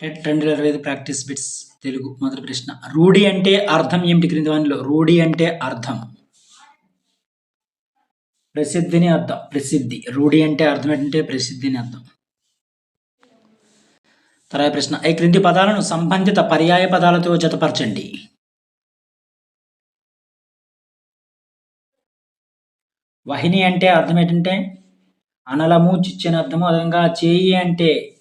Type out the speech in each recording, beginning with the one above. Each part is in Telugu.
టెట్ రెండు వేల ఇరవై ఐదు ప్రాక్టీస్ బిట్స్ తెలుగు మొదటి ప్రశ్న. రూఢి అంటే అర్థం ఏమిటి క్రింది వానిలో? రూఢి అంటే అర్థం. ప్రసిద్ధిని అర్థం. ప్రసిద్ధి. రూఢి అంటే అర్థం ఏంటంటే ప్రసిద్ధిని అర్థం. తర్వాత ప్రశ్న. ఈ క్రింది పదాలను సంబంధిత పర్యాయ పదాలతో జతపరచండి? వహిని అంటే అర్థం ఏంటంటే అనలము చిచ్చని అర్థము అదనంగా చేయి అంటే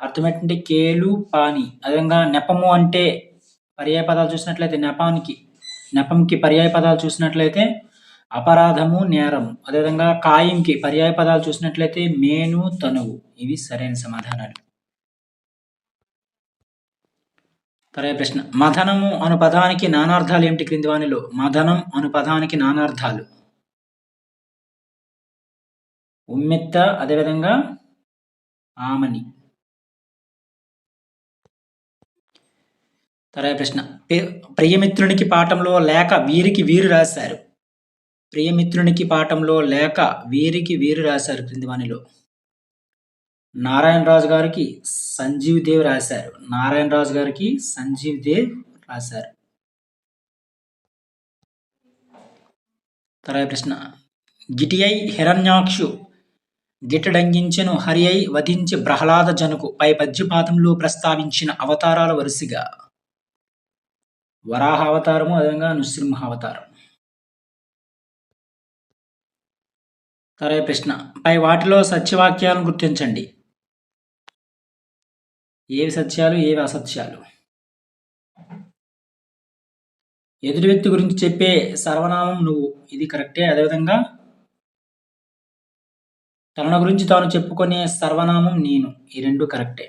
అర్థం కేలు పాని. అదేవిధంగా నెపము అంటే పర్యాయ పదాలు చూసినట్లయితే నెపానికి నెపంకి పర్యాయ పదాలు చూసినట్లయితే అపరాధము నేరము. అదేవిధంగా కాయంకి పర్యాయ పదాలు చూసినట్లయితే మేను తనువు. ఇవి సరైన సమాధానాలు. తర్వాత ప్రశ్న. మథనము అను పదానికి నానార్థాలు ఏమిటి క్రింది వానిలో? మథనం అను పదానికి నానార్థాలు. ఉమ్మెత్త అదేవిధంగా ఆమని. తర్వాత ప్రశ్న. ప్రియమిత్రునికి పాఠంలో లేక వీరికి వీరు రాశారు. ప్రియమిత్రునికి పాఠంలో లేక వీరికి వీరు రాశారు క్రింది వానిలో నారాయణరాజు గారికి సంజీవ్ దేవ్ రాశారు. నారాయణరాజు గారికి సంజీవ్ దేవ్ రాశారు. తర్వాత ప్రశ్న. గిటియై హిరణ్యాక్షు గిటడంగించెను హరియై వధించి ప్రహ్లాద జనుకు పై పద్యపాతంలో ప్రస్తావించిన అవతారాల వరుసగా. వరాహ అవతారము అదేవిధంగా నృసింహ అవతారం తరే ప్రశ్న పై వాటిలో సత్యవాక్యాలను గుర్తించండి. ఏవి సత్యాలు ఏవి అసత్యాలు? ఎదుటి వ్యక్తి గురించి చెప్పే సర్వనామం నువ్వు ఇది కరెక్టే? అదేవిధంగా తన గురించి తాను చెప్పుకునే సర్వనామం నేను ఈ రెండు కరెక్టే.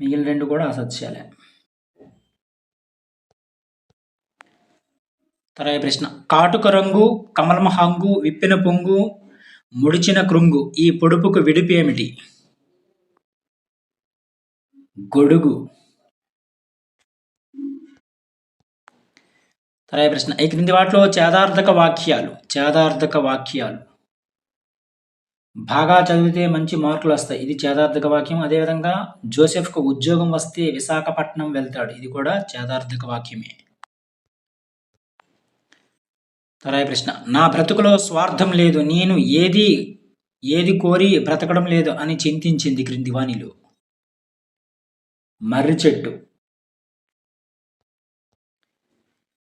మిగిలిన రెండు కూడా అసత్యాలే. తర్వాత ప్రశ్న. కాటుక రంగు కమలమహంగు విప్పిన పొంగు ముడిచిన కృంగు ఈ పొడుపుకు విడిపి ఏమిటి? గొడుగు. తర్వాత ప్రశ్న. ఈ క్రింది వాటిలో చేదార్థక వాక్యాలు చేదార్థక వాక్యాలు. బాగా చదివితే మంచి మార్కులు వస్తాయి. ఇది చేదార్థక వాక్యం. అదేవిధంగా జోసెఫ్కు ఉద్యోగం వస్తే విశాఖపట్నం వెళ్తాడు. ఇది కూడా చేదార్థక వాక్యమే. తరాయి ప్రశ్న. నా బ్రతుకులో స్వార్థం లేదు. నేను ఏది ఏది కోరి బ్రతకడం లేదు అని చింతించింది క్రింది వాణిలో. మర్రి చెట్టు.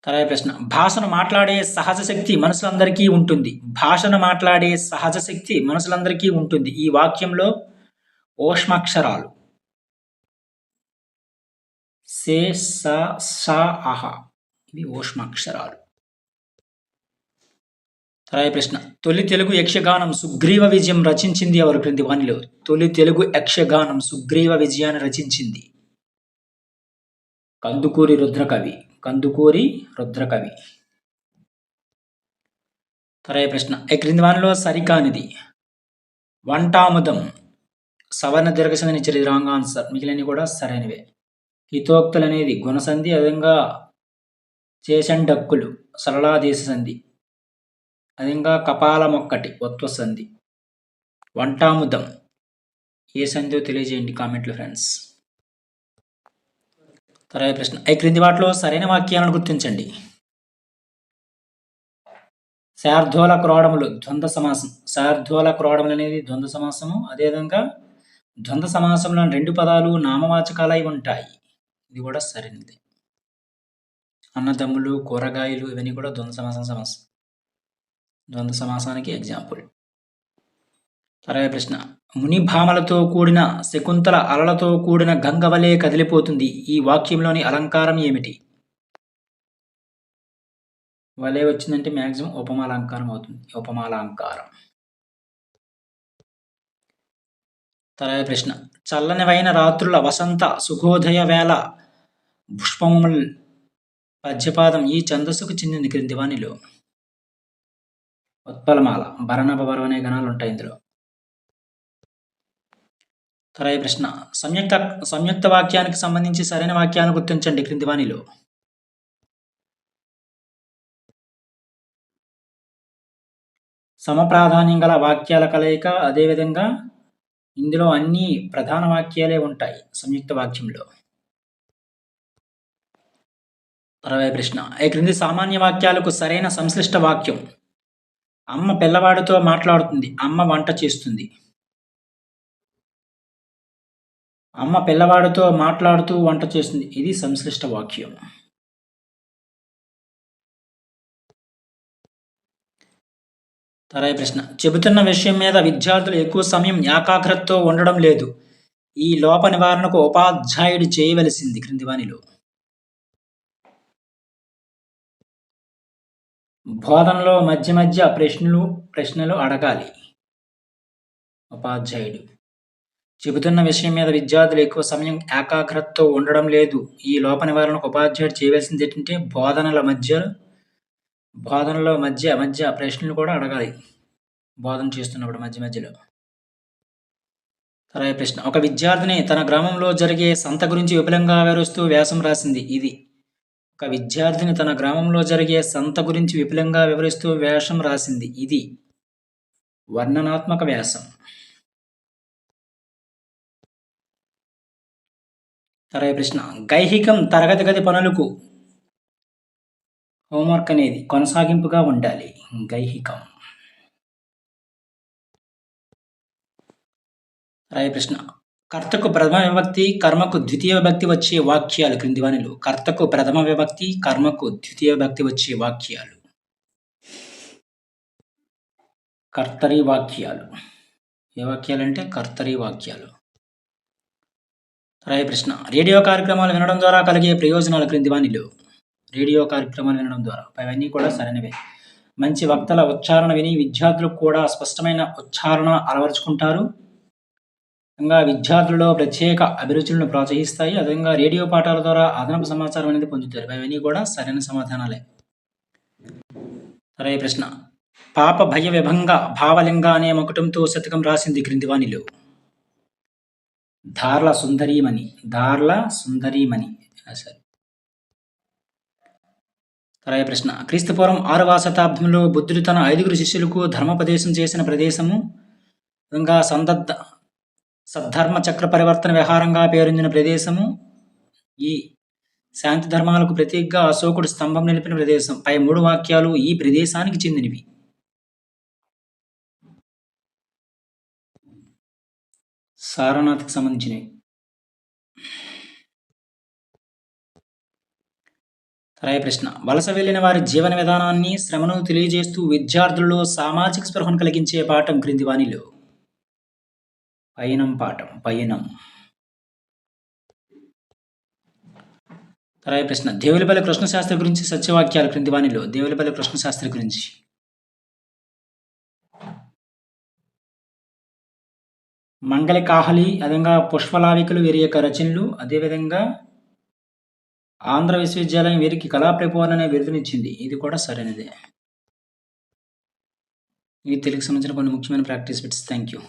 తర్వాత ప్రశ్న. భాషను మాట్లాడే సహజ శక్తి మనుషులందరికీ ఉంటుంది. భాషను మాట్లాడే సహజ శక్తి మనుషులందరికీ ఉంటుంది. ఈ వాక్యంలో ఓష్మాక్షరాలు. సే స స అహ. ఇవి ఓష్మాక్షరాలు. తర్వాత ప్రశ్న. తొలి తెలుగు యక్షగానం సుగ్రీవ విజయం రచించింది ఎవరు? క్రింది వానిలో. తొలి తెలుగు యక్షగానం సుగ్రీవ విజయాన్ని రచించింది. కందుకూరి రుద్రకవి. కందుకూరి రుద్రకవి. తరయ ప్రశ్న. ఈ క్రింది వానిలో సరికానిది? వంటాముదం. సవర్ణ దీర్ఘసంధిని ఇచ్చారు రాంగ్ ఆన్సర్. మిగిలినవి కూడా సరైనవే. హితోక్తులు అనేది గుణసంధి అదేవిధంగా చేసండక్కులు సరళాదేశ సంధి అదేవిధంగా కపాలమొక్కటి ఒత్వ సంధి వంటాముదం. ఏ సంధిలో తెలియజేయండి కామెంట్లు ఫ్రెండ్స్. తర్వాత ప్రశ్న. ఈ క్రింది వాటిలో సరైన వాక్యాలను గుర్తించండి. శార్ధోల క్రోడములు ద్వంద్వ సమాసం. శార్ధోల క్రోడములు అనేది ద్వంద్వ సమాసము అదేవిధంగా ద్వంద్వ సమాసంలో రెండు పదాలు నామవాచకాలై ఉంటాయి. ఇది కూడా సరైనది. అన్నదమ్ములు కూరగాయలు ఇవన్నీ కూడా ద్వంద్వ సమాసం సమాసం. ద్వంద్వ సమాసానికి ఎగ్జాంపుల్ తర్వాత ప్రశ్న. మునిభామలతో కూడిన శకుంతల అలలతో కూడిన గంగవలే కదిలిపోతుంది. ఈ వాక్యంలోని అలంకారం ఏమిటి? వలే వచ్చిందంటే మ్యాక్సిమం ఉపమాలంకారం అవుతుంది. ఉపమాలంకారం. తర్వాత ప్రశ్న. చల్లనివైన రాత్రుల వసంత సుఖోదయ వేళ పుష్పముల్ పద్యపాదం ఈ ఛందస్సుకు చెందింది. క్రింది వానిలో ఉత్పలమాల. భరణభవరం అనే గణాలు ఉంటాయి ఇందులో. తర్వాత ప్రశ్న. సంయుక్త సంయుక్త వాక్యానికి సంబంధించి సరైన వాక్యాన్ని గుర్తించండి క్రింది వాణిలో సమప్రాధాన్యం గల వాక్యాల కలయిక అదేవిధంగా ఇందులో అన్ని ప్రధాన వాక్యాలే ఉంటాయి సంయుక్త వాక్యంలో. అరవై ప్రశ్న. ఈ క్రింది సామాన్య వాక్యాలకు సరైన సంశ్లిష్ట వాక్యం? అమ్మ పిల్లవాడితో మాట్లాడుతుంది. అమ్మ వంట చేస్తుంది. అమ్మ పిల్లవాడితో మాట్లాడుతూ వంట చేస్తుంది. ఇది సంశ్లిష్ట వాక్యం. తరాయి ప్రశ్న. చెబుతున్న విషయం మీద విద్యార్థులు ఎక్కువ సమయం ఏకాగ్రతతో ఉండడం లేదు. ఈ లోప నివారణకు ఉపాధ్యాయుడు చేయవలసింది క్రింది వానిలో బోధనలో మధ్య మధ్య ప్రశ్నలు ప్రశ్నలు అడగాలి. ఉపాధ్యాయుడు. చెబుతున్న విషయం మీద విద్యార్థులు ఎక్కువ సమయం ఏకాగ్రతతో ఉండడం లేదు. ఈ లోప నివారణకు ఉపాధ్యాయుడు చేయవలసింది ఏంటంటే బోధనల మధ్య బోధనల మధ్య మధ్య ప్రశ్నలు కూడా అడగాలి. బోధన చేస్తున్నప్పుడు మధ్య మధ్యలో. తర్వాత ప్రశ్న. ఒక విద్యార్థిని తన గ్రామంలో జరిగే సంత గురించి విపులంగా వివరిస్తూ వ్యాసం రాసింది ఇది. ఒక విద్యార్థిని తన గ్రామంలో జరిగే సంత గురించి విపులంగా వివరిస్తూ వ్యాసం రాసింది ఇది. వర్ణనాత్మక వ్యాసం. తర్వాత ప్రశ్న. గైహికం తరగతి గది పనులకు హోంవర్క్ అనేది కొనసాగింపుగా ఉండాలి. గైహికం. తర్వాత ప్రశ్న. కర్తకు ప్రథమ విభక్తి కర్మకు ద్వితీయ విభక్తి వచ్చే వాక్యాలు క్రింది వానిలో కర్తకు ప్రథమ విభక్తి కర్మకు ద్వితీయ విభక్తి వచ్చే వాక్యాలు. కర్తరి వాక్యాలు. ఏ వాక్యాలు అంటే కర్తరి వాక్యాలు. రాయ ప్రశ్న రేడియో కార్యక్రమాలు వినడం ద్వారా కలిగే ప్రయోజనాలు క్రిందివానిలు రేడియో కార్యక్రమాలు వినడం ద్వారా అవన్నీ కూడా సరైనవే. మంచి వక్తల ఉచ్చారణ విని విద్యార్థులు కూడా స్పష్టమైన ఉచ్చారణ అలవరుచుకుంటారు. ఇంకా విద్యార్థులలో ప్రత్యేక అభిరుచులను ప్రోత్సహిస్తాయి. అదేవిధంగా రేడియో పాఠాల ద్వారా అదనపు సమాచారం అనేది పొందుతారు. అవన్నీ కూడా సరైన సమాధానాలే. సరే ప్రశ్న పాప భయ విభంగ భావలింగ అనే మకుటంతో శతకం రాసింది క్రిందివాణిలో ధార్ల సుందరీమణి ధార్ల సుందరీమణి. సరే. తరయ ప్రశ్న. క్రీస్తుపూర్వం ఆరవ శతాబ్దంలో బుద్ధుడు తన ఐదుగురు శిష్యులకు ధర్మోపదేశం చేసిన ప్రదేశము ఇంకా సందద్ధ సద్ధర్మ చక్ర పరివర్తన విహారంగా పేరొందిన ప్రదేశము ఈ శాంతి ధర్మాలకు ప్రతీకగా అశోకుడు స్తంభం నిలిపిన ప్రదేశం. పై మూడు వాక్యాలు ఈ ప్రదేశానికి చెందినవి. సారనాథ్కి సంబంధించినవి తరాయి ప్రశ్న. వలస వెళ్ళిన వారి జీవన విధానాన్ని శ్రమను తెలియజేస్తూ విద్యార్థుల్లో సామాజిక స్పృహను కలిగించే పాఠం క్రింది వాణిలో. పయనం పాఠం పయనం. తర్వాత ప్రశ్న. దేవులపల్లి కృష్ణశాస్త్రి గురించి సత్యవాక్యాలు క్రింది వాణిలో. దేవులపల్లి కృష్ణశాస్త్రి గురించి. మంగళ కాహలి అదేవిధంగా పుష్పలావికలు వీరి యొక్క రచనలు అదేవిధంగా ఆంధ్ర విశ్వవిద్యాలయం వీరికి కళాప్రపోర్ణ అనే బిరుదునిచ్చింది ఇది కూడా సరైనదే. ఇవి తెలుగు సంబంధించిన కొన్ని ముఖ్యమైన ప్రాక్టీస్ బిట్స్ థ్యాంక్ యూ